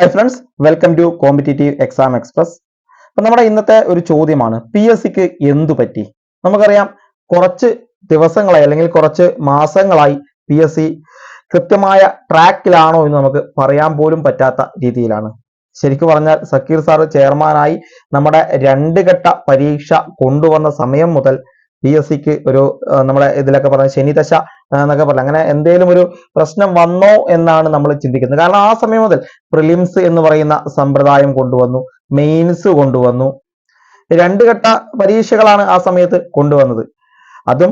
Hi friends welcome to competitive exam express അപ്പൊ നമ്മുടെ ഇന്നത്തെ ഒരു ചോദ്യമാണ് പി എസ് സിക്ക് എന്തു പറ്റി? നമുക്കറിയാം കുറച്ച് ദിവസങ്ങളായി അല്ലെങ്കിൽ കുറച്ച് മാസങ്ങളായി പി എസ് സി കൃത്യമായ ട്രാക്കിലാണോ എന്ന് നമുക്ക് പറയാൻ പോലും പറ്റാത്ത രീതിയിലാണ്. ശരിക്കും പറഞ്ഞാൽ സക്കീർ സാർ ചെയർമാനായി നമ്മുടെ രണ്ട് ഘട്ട പരീക്ഷ കൊണ്ടുവന്ന സമയം മുതൽ പി എസ് സിക്ക് ഒരു നമ്മളെ ഇതിലൊക്കെ പറഞ്ഞ ശനിദശ ദശ എന്നൊക്കെ പറഞ്ഞു. അങ്ങനെ എന്തെങ്കിലും ഒരു പ്രശ്നം വന്നോ എന്നാണ് നമ്മൾ ചിന്തിക്കുന്നത്. കാരണം ആ സമയം മുതൽ പ്രിലിംസ് എന്ന് പറയുന്ന സമ്പ്രദായം കൊണ്ടുവന്നു മെയിൻസ് കൊണ്ടുവന്നു. രണ്ട് ഘട്ട പരീക്ഷകളാണ് ആ സമയത്ത് കൊണ്ടുവന്നത്. അതും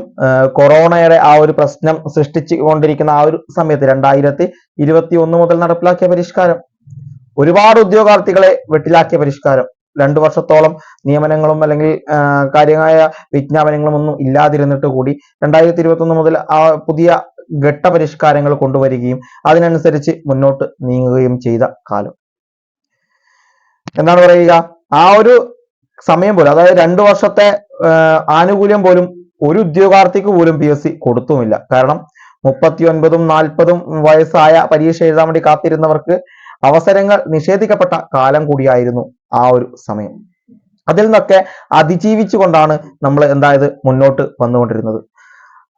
കൊറോണയുടെ ആ ഒരു പ്രശ്നം സൃഷ്ടിച്ചു കൊണ്ടിരിക്കുന്ന ആ ഒരു സമയത്ത് രണ്ടായിരത്തി ഇരുപത്തി ഒന്ന് മുതൽ നടപ്പിലാക്കിയ പരിഷ്കാരം. ഒരുപാട് ഉദ്യോഗാർത്ഥികളെ വെട്ടിലാക്കിയ പരിഷ്കാരം. രണ്ടു വർഷത്തോളം നിയമനങ്ങളും അല്ലെങ്കിൽ കാര്യമായ വിജ്ഞാപനങ്ങളും ഒന്നും ഇല്ലാതിരുന്നിട്ട് കൂടി രണ്ടായിരത്തി ഇരുപത്തൊന്ന് മുതൽ ആ പുതിയ ഘട്ട പരിഷ്കാരങ്ങൾ കൊണ്ടുവരികയും അതിനനുസരിച്ച് മുന്നോട്ട് നീങ്ങുകയും ചെയ്ത കാലം. എന്താണ് പറയുക? ആ ഒരു സമയം പോലും അതായത് രണ്ടു വർഷത്തെ ആനുകൂല്യം പോലും ഒരു ഉദ്യോഗാർത്ഥിക്ക് പോലും പി എസ് സി കൊടുത്തുമില്ല. കാരണം മുപ്പത്തി ഒൻപതും നാൽപ്പതും വയസ്സായ പരീക്ഷ എഴുതാൻ വേണ്ടി കാത്തിരുന്നവർക്ക് അവസരങ്ങൾ നിഷേധിക്കപ്പെട്ട കാലം കൂടിയായിരുന്നു. ആ ഒരു സമയം. അതിൽ നിന്നൊക്കെ അതിജീവിച്ചുകൊണ്ടാണ് നമ്മൾ എന്തായത് മുന്നോട്ട് വന്നുകൊണ്ടിരുന്നത്.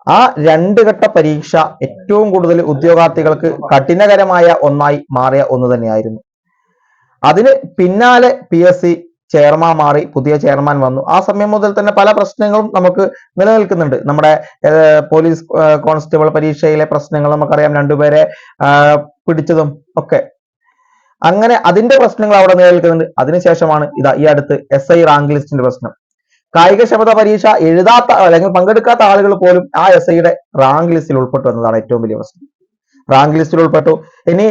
ആ രണ്ട് ഘട്ട പരീക്ഷ ഏറ്റവും കൂടുതൽ ഉദ്യോഗാർത്ഥികൾക്ക് കഠിനകരമായ ഒന്നായി മാറിയ ഒന്ന് തന്നെയായിരുന്നു. അതിന് പിന്നാലെ പി എസ് സി ചെയർമാൻ മാറി പുതിയ ചെയർമാൻ വന്നു. ആ സമയം മുതൽ തന്നെ പല പ്രശ്നങ്ങളും നമുക്ക് നിലനിൽക്കുന്നുണ്ട്. നമ്മുടെ പോലീസ് കോൺസ്റ്റബിൾ പരീക്ഷയിലെ പ്രശ്നങ്ങൾ നമുക്കറിയാം. രണ്ടുപേരെ പിടിച്ചതും ഒക്കെ. അങ്ങനെ അതിന്റെ പ്രശ്നങ്ങൾ അവിടെ നിലനിൽക്കുന്നുണ്ട്. അതിനുശേഷമാണ് ഇതാ ഈ അടുത്ത് എസ് ഐ റാങ്ക് ലിസ്റ്റിന്റെ പ്രശ്നം. കായികക്ഷമത പരീക്ഷ എഴുതാത്ത അല്ലെങ്കിൽ പങ്കെടുക്കാത്ത ആളുകൾ പോലും ആ എസ് ഐയുടെ റാങ്ക് ലിസ്റ്റിൽ ഉൾപ്പെട്ടു എന്നതാണ് ഏറ്റവും വലിയ പ്രശ്നം. റാങ്ക് ലിസ്റ്റിൽ ഉൾപ്പെട്ടു. ഇനി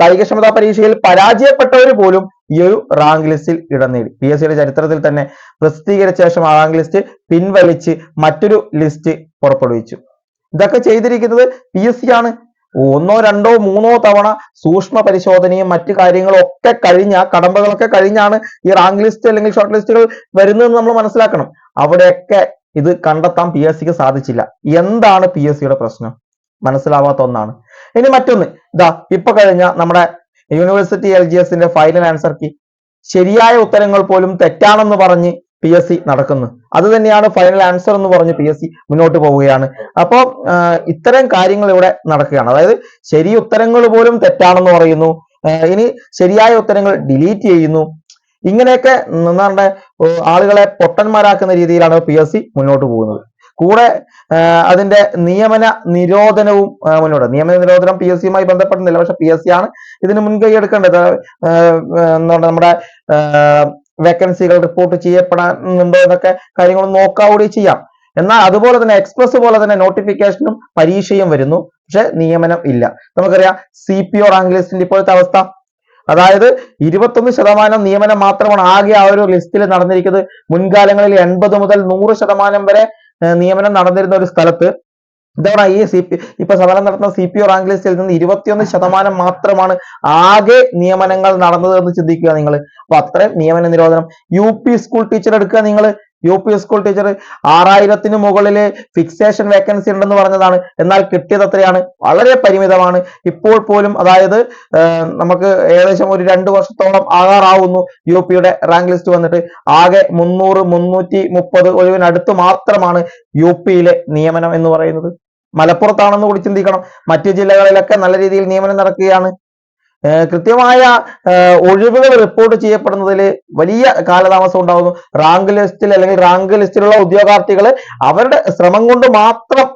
കായികക്ഷമതാ പരീക്ഷയിൽ പരാജയപ്പെട്ടവർ പോലും ഈ ഒരു റാങ്ക് ലിസ്റ്റിൽ ഇടം നേടി. പി എസ് സിയുടെ ചരിത്രത്തിൽ തന്നെ പ്രസിദ്ധീകരിച്ച ശേഷം ആ റാങ്ക് ലിസ്റ്റ് പിൻവലിച്ച് മറ്റൊരു ലിസ്റ്റ് പുറപ്പെടുവിച്ചു. ഇതൊക്കെ ചെയ്തിരിക്കുന്നത് പി എസ് സി ആണ്. ഒന്നോ രണ്ടോ മൂന്നോ തവണ സൂക്ഷ്മ പരിശോധനയും മറ്റു കാര്യങ്ങളും ഒക്കെ കഴിഞ്ഞ കടമ്പകളൊക്കെ കഴിഞ്ഞാണ് ഈ റാങ്ക് ലിസ്റ്റ് അല്ലെങ്കിൽ ഷോർട്ട് ലിസ്റ്റുകൾ വരുന്നതെന്ന് നമ്മൾ മനസ്സിലാക്കണം. അവിടെയൊക്കെ ഇത് കണ്ടെത്താൻ പി എസ് സിക്ക് സാധിച്ചില്ല. എന്താണ് പി എസ് സിയുടെ പ്രശ്നം? മനസ്സിലാവാത്ത ഒന്നാണ്. ഇനി മറ്റൊന്ന്. ഇതാ ഇപ്പൊ കഴിഞ്ഞ നമ്മുടെ യൂണിവേഴ്സിറ്റി എൽ ജി എസിന്റെ ഫൈനൽ ആൻസർ കീ ശരിയായ ഉത്തരങ്ങൾ പോലും തെറ്റാണെന്ന് പറഞ്ഞ് പി എസ് സി നടക്കുന്നു. അത് തന്നെയാണ് ഫൈനൽ ആൻസർ എന്ന് പറഞ്ഞ് പി എസ് സി മുന്നോട്ട് പോവുകയാണ്. അപ്പോൾ ഇത്തരം കാര്യങ്ങൾ ഇവിടെ നടക്കുകയാണ്. അതായത് ശരി ഉത്തരങ്ങൾ പോലും തെറ്റാണെന്ന് പറയുന്നു. ഇനി ശരിയായ ഉത്തരങ്ങൾ ഡിലീറ്റ് ചെയ്യുന്നു. ഇങ്ങനെയൊക്കെ എന്താണ് ആളുകളെ പൊട്ടന്മാരാക്കുന്ന രീതിയിലാണ് പി എസ് സി മുന്നോട്ട് പോകുന്നത്. കൂടെ അതിന്റെ നിയമന നിരോധനവും മുന്നോട്ട്. നിയമന നിരോധനം പി എസ് സിയുമായി ബന്ധപ്പെടുന്നില്ല പക്ഷെ പി എസ് സി ആണ് ഇതിന് മുൻകൈ എടുക്കേണ്ടത്. നമ്മുടെ വേക്കൻസികൾ റിപ്പോർട്ട് ചെയ്യപ്പെടാനുണ്ടോ എന്നൊക്കെ കാര്യങ്ങൾ നോക്കാവൂടി ചെയ്യാം. എന്നാൽ അതുപോലെ തന്നെ എക്സ്പ്രസ് പോലെ തന്നെ നോട്ടിഫിക്കേഷനും പരീക്ഷയും വരുന്നു. പക്ഷെ നിയമനം ഇല്ല. നമുക്കറിയാം സി പി ഒ റാങ്ക് ലിസ്റ്റിന്റെ ഇപ്പോഴത്തെ അവസ്ഥ. അതായത് ഇരുപത്തൊന്ന് ശതമാനം നിയമനം മാത്രമാണ് ആകെ ആ ഒരു ലിസ്റ്റിൽ നടന്നിരിക്കുന്നത്. മുൻകാലങ്ങളിൽ എൺപത് മുതൽ നൂറ് ശതമാനം വരെ നിയമനം നടന്നിരുന്ന ഒരു സ്ഥലത്ത്. ഇതവണ ഈ സി പി ഇപ്പൊ സമരം നടത്തുന്ന സി പി ഒ റാങ്ക് ലിസ്റ്റിൽ നിന്ന് ഇരുപത്തിയൊന്ന് ശതമാനം മാത്രമാണ് ആകെ നിയമനങ്ങൾ നടന്നത് എന്ന് ചിന്തിക്കുക നിങ്ങൾ അപ്പൊ അത്രയും നിയമന നിരോധനം. യു പി സ്കൂൾ ടീച്ചർ എടുക്കുക നിങ്ങൾ യു പി സ്കൂൾ ടീച്ചർ ആറായിരത്തിന് മുകളിൽ ഫിക്സേഷൻ വേക്കൻസി ഉണ്ടെന്ന് പറഞ്ഞതാണ്. എന്നാൽ കിട്ടിയത് അത്രയാണ്. വളരെ പരിമിതമാണ്. ഇപ്പോൾ പോലും അതായത് നമുക്ക് ഏകദേശം ഒരു രണ്ട് വർഷത്തോളം ആകാറാവുന്നു യു പിയുടെ റാങ്ക് ലിസ്റ്റ് വന്നിട്ട്. ആകെ മുന്നൂറ് മുന്നൂറ്റി മുപ്പത് ഒഴിവിനടുത്ത് മാത്രമാണ് യു പിയിലെ നിയമനം എന്ന് പറയുന്നത്. മലപ്പുറത്താണെന്ന് കൂടി ചിന്തിക്കണം. മറ്റു ജില്ലകളിലൊക്കെ നല്ല രീതിയിൽ നിയമനം നടക്കുകയാണ്. കൃത്യമായ ഒഴിവുകൾ റിപ്പോർട്ട് ചെയ്യപ്പെടുന്നതിൽ വലിയ കാലതാമസം ഉണ്ടാകുന്നു. റാങ്ക് ലിസ്റ്റിൽ അല്ലെങ്കിൽ റാങ്ക് ലിസ്റ്റിലുള്ള ഉദ്യോഗാർത്ഥികൾ അവരുടെ ശ്രമം കൊണ്ട് മാത്രം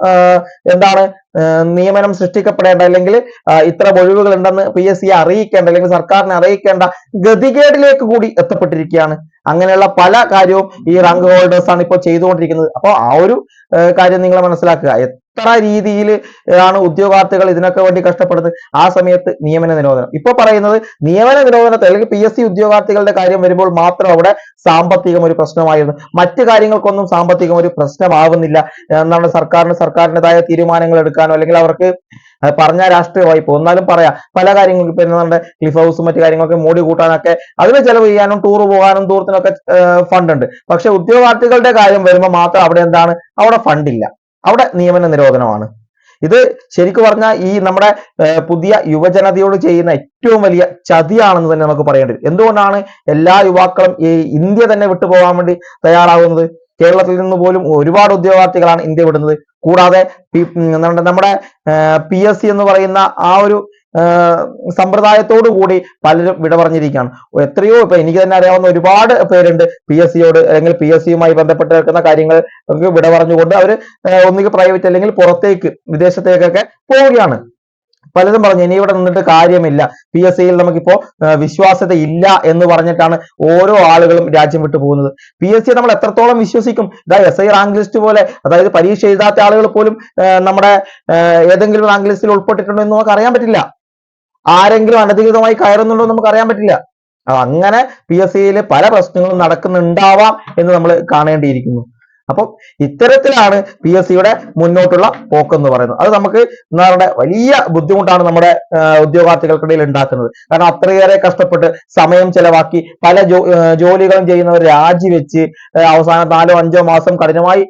എന്താണ് നിയമനം സൃഷ്ടിക്കപ്പെടേണ്ട അല്ലെങ്കിൽ ഇത്ര ഒഴിവുകൾ ഉണ്ടെന്ന് പി എസ് സിയെ അറിയിക്കേണ്ട അല്ലെങ്കിൽ സർക്കാരിനെ അറിയിക്കേണ്ട ഗതികേടിലേക്ക് കൂടി എത്തപ്പെട്ടിരിക്കുകയാണ്. അങ്ങനെയുള്ള പല കാര്യവും ഈ റാങ്ക് ഹോൾഡേഴ്സ് ആണ് ഇപ്പോൾ ചെയ്തുകൊണ്ടിരിക്കുന്നത്. അപ്പോൾ ആ ഒരു കാര്യം നിങ്ങൾ മനസ്സിലാക്കുക. എത്ര രീതിയിൽ ആണ് ഉദ്യോഗാർത്ഥികൾ ഇതിനൊക്കെ വേണ്ടി കഷ്ടപ്പെടുന്നത്? ആ സമയത്ത് നിയമന നിരോധനം. ഇപ്പൊ പറയുന്നത് നിയമന നിരോധനത്തെ അല്ലെങ്കിൽ പി എസ് സി ഉദ്യോഗാർത്ഥികളുടെ കാര്യം വരുമ്പോൾ മാത്രം അവിടെ സാമ്പത്തികം ഒരു പ്രശ്നമായിരുന്നു. മറ്റു കാര്യങ്ങൾക്കൊന്നും സാമ്പത്തികം ഒരു പ്രശ്നമാവുന്നില്ല. എന്നാണ് സർക്കാരിന് സർക്കാരിന്റെതായ തീരുമാനങ്ങൾ എടുക്കാനോ അല്ലെങ്കിൽ അവർക്ക് പറഞ്ഞ രാഷ്ട്രീയ വായ്പ എന്നാലും പറയാം. പല കാര്യങ്ങൾക്കും ഇപ്പൊ നമ്മുടെ ക്ലിഫ് ഹൗസും മറ്റു കാര്യങ്ങളൊക്കെ മോടി കൂട്ടാനൊക്കെ അതിന് ചെലവ് ചെയ്യാനും ടൂർ പോകാനും ദൂരത്തിനൊക്കെ ഫണ്ട് ഉണ്ട് പക്ഷെ ഉദ്യോഗാർത്ഥികളുടെ കാര്യം വരുമ്പോൾ മാത്രം അവിടെ എന്താണ് അവിടെ ഫണ്ട് ഇല്ല അവിടെ നിയമന നിരോധനമാണ്. ഇത് ശരിക്കും പറഞ്ഞാൽ ഈ നമ്മുടെ പുതിയ യുവജനതയോട് ചെയ്യുന്ന ഏറ്റവും വലിയ ചതിയാണെന്ന് തന്നെ നമുക്ക് പറയേണ്ടി വരും. എന്തുകൊണ്ടാണ് എല്ലാ യുവാക്കളും ഈ ഇന്ത്യ തന്നെ വിട്ടുപോകാൻ വേണ്ടി തയ്യാറാകുന്നത്? കേരളത്തിൽ നിന്ന് പോലും ഒരുപാട് ഉദ്യോഗാർത്ഥികളാണ് ഇന്ത്യ വിടുന്നത്. കൂടാതെ നമ്മുടെ പി എസ് സി എന്ന് പറയുന്ന ആ ഒരു സമ്പ്രദായത്തോടു കൂടി പലരും വിട പറഞ്ഞിരിക്കുകയാണ് എത്രയോ ഇപ്പൊ എനിക്ക് തന്നെ അറിയാവുന്ന ഒരുപാട് പേരുണ്ട്. പി എസ് സിയോട് അല്ലെങ്കിൽ പി എസ് സിയുമായി ബന്ധപ്പെട്ട് നിൽക്കുന്ന കാര്യങ്ങൾ വിട പറഞ്ഞുകൊണ്ട് അവർ ഒന്നുകിൽ പ്രൈവറ്റ് അല്ലെങ്കിൽ പുറത്തേക്ക് വിദേശത്തേക്കൊക്കെ പോവുകയാണ്. പലരും പറഞ്ഞു ഇനി ഇവിടെ നിന്നിട്ട് കാര്യമില്ല. പി എസ് സിയിൽ നമുക്കിപ്പോ വിശ്വാസ്യത ഇല്ല എന്ന് പറഞ്ഞിട്ടാണ് ഓരോ ആളുകളും രാജ്യം വിട്ടു പോകുന്നത്. പി എസ് സി നമ്മൾ എത്രത്തോളം വിശ്വസിക്കും? ഇതാ എസ് ഐ റാങ്ക് ലിസ്റ്റ് പോലെ അതായത് പരീക്ഷ എഴുതാത്ത ആളുകൾ പോലും നമ്മുടെ ഏതെങ്കിലും റാങ്ക് ലിസ്റ്റിൽ ഉൾപ്പെട്ടിട്ടുണ്ടോ എന്ന് നമുക്ക് അറിയാൻ പറ്റില്ല. ആരെങ്കിലും അനധികൃതമായി കയറുന്നുണ്ടോ നമുക്ക് അറിയാൻ പറ്റില്ല. അങ്ങനെ പി എസ് സിയിൽ പല പ്രശ്നങ്ങളും നടക്കുന്നുണ്ടാവാം എന്ന് നമ്മൾ കാണേണ്ടിയിരിക്കുന്നു. അപ്പം ഇത്തരത്തിലാണ് പി എസ് സിയുടെ മുന്നോട്ടുള്ള പോക്കെന്ന് പറയുന്നത്. അത് നമുക്ക് നമ്മുടെ വലിയ ബുദ്ധിമുട്ടാണ് നമ്മുടെ ഉദ്യോഗാർത്ഥികൾക്കിടയിൽ ഉണ്ടാക്കുന്നത്. കാരണം അത്രയേറെ കഷ്ടപ്പെട്ട് സമയം ചെലവാക്കി പല ജോലികളും ചെയ്യുന്നവർ രാജിവെച്ച് അവസാനം നാലോ അഞ്ചോ മാസം കഠിനമായി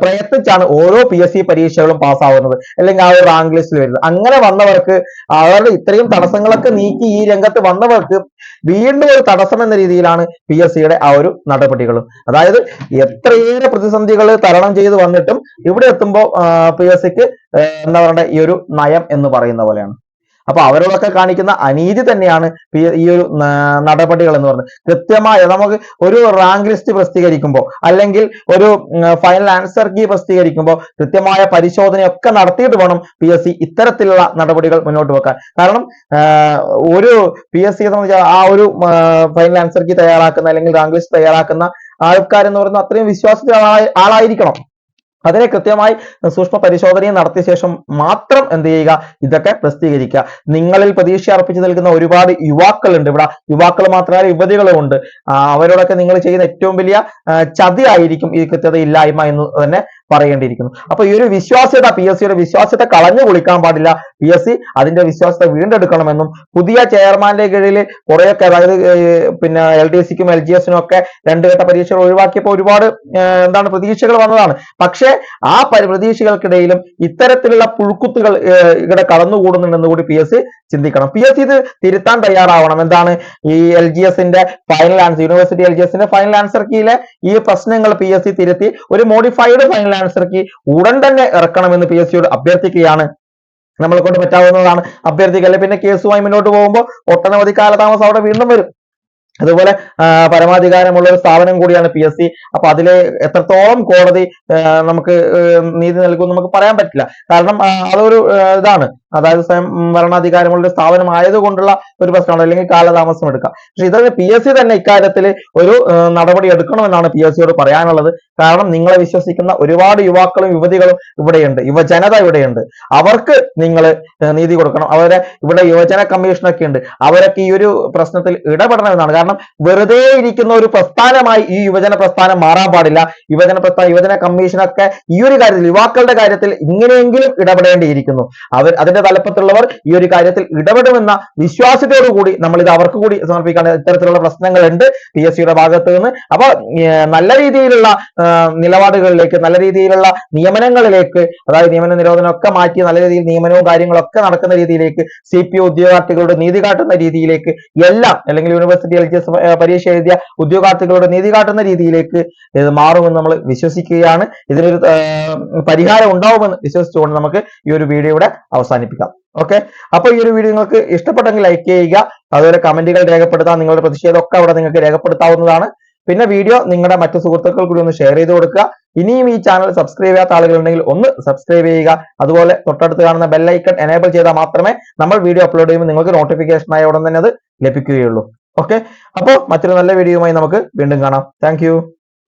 പ്രയത്നിച്ചാണ് ഓരോ പി എസ് സി പരീക്ഷകളും പാസ്സാവുന്നത്. അല്ലെങ്കിൽ ആ ഒരു റാങ്ക് ലിസ്റ്റിൽ വരുന്നത്. അങ്ങനെ വന്നവർക്ക് അവരുടെ ഇത്രയും തടസ്സങ്ങളൊക്കെ നീക്കി ഈ രംഗത്ത് വന്നവർക്ക് വീണ്ടും ഒരു തടസ്സം എന്ന രീതിയിലാണ് പി എസ് സിയുടെ ആ ഒരു നടപടികളും. അതായത് എത്രയേറെ പ്രതിസന്ധികൾ തരണം ചെയ്ത് വന്നിട്ടും ഇവിടെ എത്തുമ്പോൾ പി എസ് സിക്ക് എന്താ പറയണ്ട ഈ ഒരു നയം എന്ന് പറയുന്ന പോലെയാണ്. അപ്പൊ അവരോടൊക്കെ കാണിക്കുന്ന അനീതി തന്നെയാണ് ഈ ഒരു നടപടികൾ എന്ന് പറയുന്നത്. കൃത്യമായ നമുക്ക് ഒരു റാങ്ക് ലിസ്റ്റ് പ്രസിദ്ധീകരിക്കുമ്പോൾ അല്ലെങ്കിൽ ഒരു ഫൈനൽ ആൻസർ കീ പ്രസിദ്ധീകരിക്കുമ്പോൾ കൃത്യമായ പരിശോധനയൊക്കെ നടത്തിയിട്ട് വേണം പി എസ് സി ഇത്തരത്തിലുള്ള നടപടികൾ മുന്നോട്ട് വെക്കാൻ. കാരണം ഒരു പി എസ് സിയെ സംബന്ധിച്ച് ആ ഒരു ഫൈനൽ ആൻസർ കീ തയ്യാറാക്കുന്ന അല്ലെങ്കിൽ റാങ്ക് ലിസ്റ്റ് തയ്യാറാക്കുന്ന ആൾക്കാരെന്ന് പറയുന്നത് അത്രയും വിശ്വാസത്തിൽ ആളായിരിക്കണം. അതിനെ കൃത്യമായി സൂക്ഷ്മ പരിശോധനയും നടത്തിയ ശേഷം മാത്രം എന്ത് ചെയ്യുക? ഇതൊക്കെ പ്രസിദ്ധീകരിക്കുക. നിങ്ങളിൽ പ്രതീക്ഷ അർപ്പിച്ചു നിൽക്കുന്ന ഒരുപാട് യുവാക്കളുണ്ട് ഇവിടെ. യുവാക്കൾ മാത്രമല്ല യുവതികളും ഉണ്ട്. അവരോടൊക്കെ നിങ്ങൾ ചെയ്യുന്ന ഏറ്റവും വലിയ ചതി ചതിയായിരിക്കും ഈ കൃത്യത ഇല്ലായ്മ എന്ന് തന്നെ പറയേണ്ടിയിരിക്കുന്നു. അപ്പൊ ഈ ഒരു വിശ്വാസ്യത പി എസ് സിയുടെ വിശ്വാസ്യത കളഞ്ഞു കുളിക്കാൻ പാടില്ല. പി എസ് സി അതിന്റെ വിശ്വാസ്യത വീണ്ടെടുക്കണമെന്നും പുതിയ ചെയർമാന്റെ കീഴിൽ കുറെയൊക്കെ അതായത് പിന്നെ എൽ ഡി സിക്കും എൽ ജി എസിനും ഒക്കെ രണ്ട് ഘട്ട പരീക്ഷകൾ ഒഴിവാക്കിയപ്പോൾ ഒരുപാട് എന്താണ് പ്രതീക്ഷകൾ വന്നതാണ്. പക്ഷേ ആ പരി- പ്രതീക്ഷകൾക്കിടയിലും ഇത്തരത്തിലുള്ള പുഴുക്കുത്തുകൾ ഇവിടെ കടന്നുകൂടുന്നുണ്ടെന്ന് കൂടി പി എസ് സി ചിന്തിക്കണം. പി എസ് സി ഇത് തിരുത്താൻ തയ്യാറാവണം. എന്താണ്? ഈ എൽ ജി എസിന്റെ final answer university L G എസിന്റെ ഫൈനൽ ആൻസർ കീയിലെ ഈ പ്രശ്നങ്ങൾ പി എസ് സി തിരുത്തി ഒരു മോഡിഫൈഡ് ഫൈനൽ ആൻസർ കീ ഉടൻ തന്നെ ഇറക്കണമെന്ന് പി എസ് സിയോട് അഭ്യർത്ഥിക്കുകയാണ്. നമ്മളെ കൊണ്ട് പറ്റാവുന്നതാണ് അഭ്യർത്ഥിക്കല്ലേ? പിന്നെ കേസുമായി മുന്നോട്ട് പോകുമ്പോൾ ഒട്ടനവധി കാലതാമസം അവിടെ വീണ്ടും വരും. അതുപോലെ പരമാധികാരമുള്ള ഒരു സ്ഥാപനം കൂടിയാണ് പി എസ് സി അപ്പൊ അതിലെ എത്രത്തോളം കോടതി നമുക്ക് നീതി നൽകും നമുക്ക് പറയാൻ പറ്റില്ല. കാരണം അതൊരു ഇതാണ്. അതായത് ഭരണാധികാരമുള്ള സ്ഥാപനം ആയതുകൊണ്ടുള്ള ഒരു പ്രശ്നമാണ് അല്ലെങ്കിൽ കാലതാമസം എടുക്കാം. പക്ഷെ ഇത് പി എസ് സി തന്നെ ഇക്കാര്യത്തിൽ ഒരു നടപടി എടുക്കണമെന്നാണ് പി എസ് സിയോട് പറയാനുള്ളത്. കാരണം നിങ്ങളെ വിശ്വസിക്കുന്ന ഒരുപാട് യുവാക്കളും യുവതികളും ഇവിടെയുണ്ട്. യുവജനത ഇവിടെയുണ്ട്. അവർക്ക് നിങ്ങൾ നീതി കൊടുക്കണം. അവരെ ഇവിടെ യുവജന കമ്മീഷനൊക്കെ ഉണ്ട്. അവരൊക്കെ ഈ ഒരു പ്രശ്നത്തിൽ ഇടപെടണമെന്നാണ്. കാരണം വെറുതെ ഇരിക്കുന്ന ഒരു പ്രസ്ഥാനമായി ഈ യുവജന പ്രസ്ഥാനം മാറാൻ പാടില്ല. യുവജന പ്രസ്ഥാനം യുവജന കമ്മീഷനൊക്കെ ഈ ഒരു കാര്യത്തിൽ യുവാക്കളുടെ കാര്യത്തിൽ ഇങ്ങനെയെങ്കിലും ഇടപെടേണ്ടിയിരിക്കുന്നു. അവർ അതിന്റെ തലപ്പത്തുള്ളവർ ഈ ഒരു കാര്യത്തിൽ ഇടപെടുമെന്ന വിശ്വാസത്തോടു കൂടി നമ്മൾ ഇത് അവർക്ക് കൂടി സമർപ്പിക്കാൻ ഇത്തരത്തിലുള്ള പ്രശ്നങ്ങളുണ്ട് പി എസ് സിയുടെ ഭാഗത്ത് നിന്ന്. അപ്പൊ നല്ല രീതിയിലുള്ള നിലപാടുകളിലേക്ക് നല്ല രീതിയിലുള്ള നിയമനങ്ങളിലേക്ക് അതായത് നിയമന നിരോധനമൊക്കെ മാറ്റി നല്ല രീതിയിൽ നിയമനവും കാര്യങ്ങളൊക്കെ നടക്കുന്ന രീതിയിലേക്ക് സി പി ഉദ്യോഗാർത്ഥികളുടെ നീതി കാട്ടുന്ന രീതിയിലേക്ക് എല്ലാം അല്ലെങ്കിൽ യൂണിവേഴ്സിറ്റി എൽ പരീക്ഷ എഴുതിയ ഉദ്യോഗാർത്ഥികളുടെ നീതി കാട്ടുന്ന രീതിയിലേക്ക് ഇത് മാറുമെന്ന് നമ്മൾ വിശ്വസിക്കുകയാണ്. ഇതിനൊരു പരിഹാരം ഉണ്ടാവുമെന്ന് വിശ്വസിച്ചുകൊണ്ട് നമുക്ക് ഈ ഒരു വീഡിയോയുടെ ഇവിടെ അവസാനിപ്പിക്കാം. ഓക്കെ അപ്പൊ ഈ ഒരു വീഡിയോ നിങ്ങൾക്ക് ഇഷ്ടപ്പെട്ടെങ്കിൽ ലൈക്ക് ചെയ്യുക. അതുപോലെ കമന്റുകൾ രേഖപ്പെടുത്താം നിങ്ങളുടെ പ്രതിഷേധമൊക്കെ അവിടെ നിങ്ങൾക്ക് രേഖപ്പെടുത്താവുന്നതാണ്. പിന്നെ വീഡിയോ നിങ്ങളുടെ മറ്റു സുഹൃത്തുക്കൾ കൂടി ഒന്ന് ഷെയർ ചെയ്ത് കൊടുക്കുക. ഇനിയും ഈ ചാനൽ സബ്സ്ക്രൈബ് ചെയ്യാത്ത ആളുകളുണ്ടെങ്കിൽ ഒന്ന് സബ്സ്ക്രൈബ് ചെയ്യുക. അതുപോലെ തൊട്ടടുത്ത് കാണുന്ന ബെല്ലൈക്കൺ എനേബിൾ ചെയ്താൽ മാത്രമേ നമ്മൾ വീഡിയോ അപ്ലോഡ് ചെയ്യുമ്പോൾ നിങ്ങൾക്ക് നോട്ടിഫിക്കേഷൻ ആയ ഉടൻ തന്നെ അത് ലഭിക്കുകയുള്ളൂ. ഓക്കെ അപ്പോൾ മറ്റൊരു നല്ല വീഡിയോയുമായി നമുക്ക് വീണ്ടും കാണാം. താങ്ക്